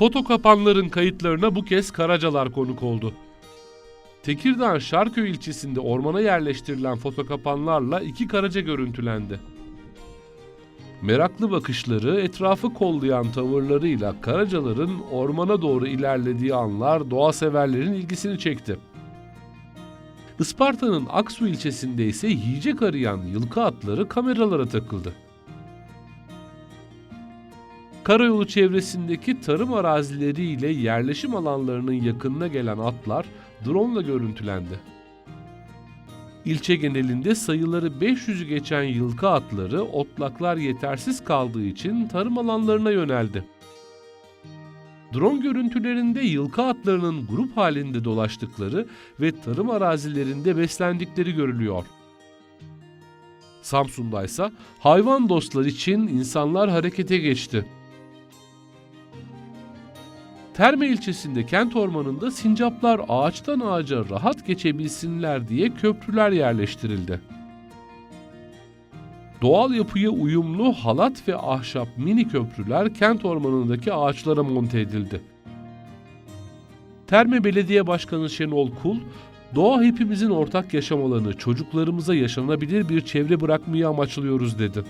Foto kapanların kayıtlarına bu kez Karacalar konuk oldu. Tekirdağ Şarköy ilçesinde ormana yerleştirilen foto kapanlarla iki karaca görüntülendi. Meraklı bakışları, etrafı kollayan tavırlarıyla karacaların ormana doğru ilerlediği anlar doğa severlerin ilgisini çekti. Isparta'nın Aksu ilçesinde ise yiyecek arayan yılkı atları kameralara takıldı. Karayolu çevresindeki tarım arazileriyle yerleşim alanlarının yakınına gelen atlar drone ile görüntülendi. İlçe genelinde sayıları 500'ü geçen yılkı atları otlaklar yetersiz kaldığı için tarım alanlarına yöneldi. Drone görüntülerinde yılkı atlarının grup halinde dolaştıkları ve tarım arazilerinde beslendikleri görülüyor. Samsun'da ise hayvan dostlar için insanlar harekete geçti. Terme ilçesinde kent ormanında sincaplar ağaçtan ağaca rahat geçebilsinler diye köprüler yerleştirildi. Doğal yapıya uyumlu halat ve ahşap mini köprüler kent ormanındaki ağaçlara monte edildi. Terme Belediye Başkanı Şenol Kul, doğa hepimizin ortak yaşam alanı, çocuklarımıza yaşanabilir bir çevre bırakmayı amaçlıyoruz dedi.